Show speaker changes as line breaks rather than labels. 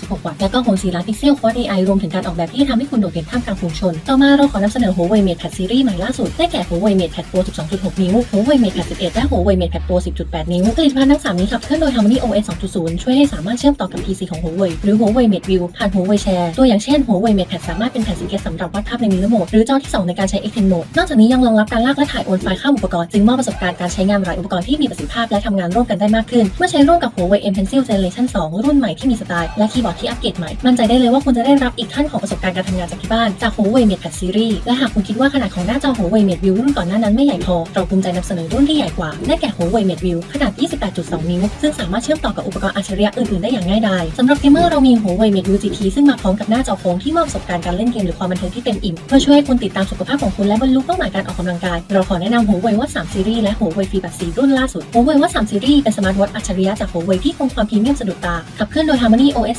66 วัตต์ และก็6 4ล้านพิกเซล Quad AI รวมถึงการออกแบบที่ทำให้คุณโดดเด่นท่ามกลางฝูงชน ต่อมาเราขอนำเสนอ Huawei MatePad Series ใหม่ล่าสุด ได้แก่ Huawei MatePad Pro 12.6 นิ้ว Huawei MatePad 11 และ Huawei MatePad Pro 10.8 นิ้วผลิตภัณฑ์ทั้ง 3 นี้ขับเคลื่อนโดย Harmony OS 2.0 ช่วยให้สามารถเชื่อมต่อกับ PC ของ Huawei หรือ Huawei MateView ผ่าน Huawei Share ตัวอย่างเช่น Huawei MatePad สามารถเป็นแผ่นสีเกตสำหรับวาดภาพใน Mirror Mode หรือจอที่ 2 ในการใช้ Extend Mode นอกจากนี้ยังรองรับการลากและถ่ายโอนไฟล์ข้ามอุปกรณ์จึงมอบประสบการณ์การใช้งานหลายอุปกรณ์ที่มีประสิทธิภาพและทำงานร่วมกันได้มากขึ้น เมื่อใช้ร่วมกับ Huawei M Pencil Generation 2 รุ่นใหม่ที่มีสไตล์และคีย์บอร์ดที่อัปเกรดใหม่ มั่นใจได้เลยว่าคุณจะได้รับอีกขั้นของประสบการณ์การทำงานจากที่บ้านจาก Huawei MatePad Series และหากคุณคิดว่าขนาดของหน้าจอ Huawei MateView รุ่นก่อนหน้านั้นไม่ใหญ่พอ เราภูมิใจนำเสนอรุ่นที่ใหญ่กว่าได้แก่ Huawei MateView ขนาด 28.2 นิ้ว ซึ่งสามารถเชื่อมต่อกับอุปกรณ์อัจฉริยะอื่นๆได้อย่างง่ายดายสำหรับเกมเมอร์เรามี Huawei MateView GT ซึ่งมาพร้อมกับหน้าจอโค้งที่มอบประสบการณ์การเล่นเกมหรือความบันเทิงที่เต็มอิ่มเพื่อช่วยให้คุณติดตามสุขภาพของคุณและบรรลุเป้าหมายการออกกำลังกายเราขอแนะนำ Huawei Watch 3 Series และ Huawei Free 8 4รุ่นล่าสุด Huawei Watch 3 Series เป็นสมาร์ทวอทอัจฉริยะจาก Huawei ที่คงความพรีเมียมสะดุดตาขับเคลื่อนโดย Harmony OS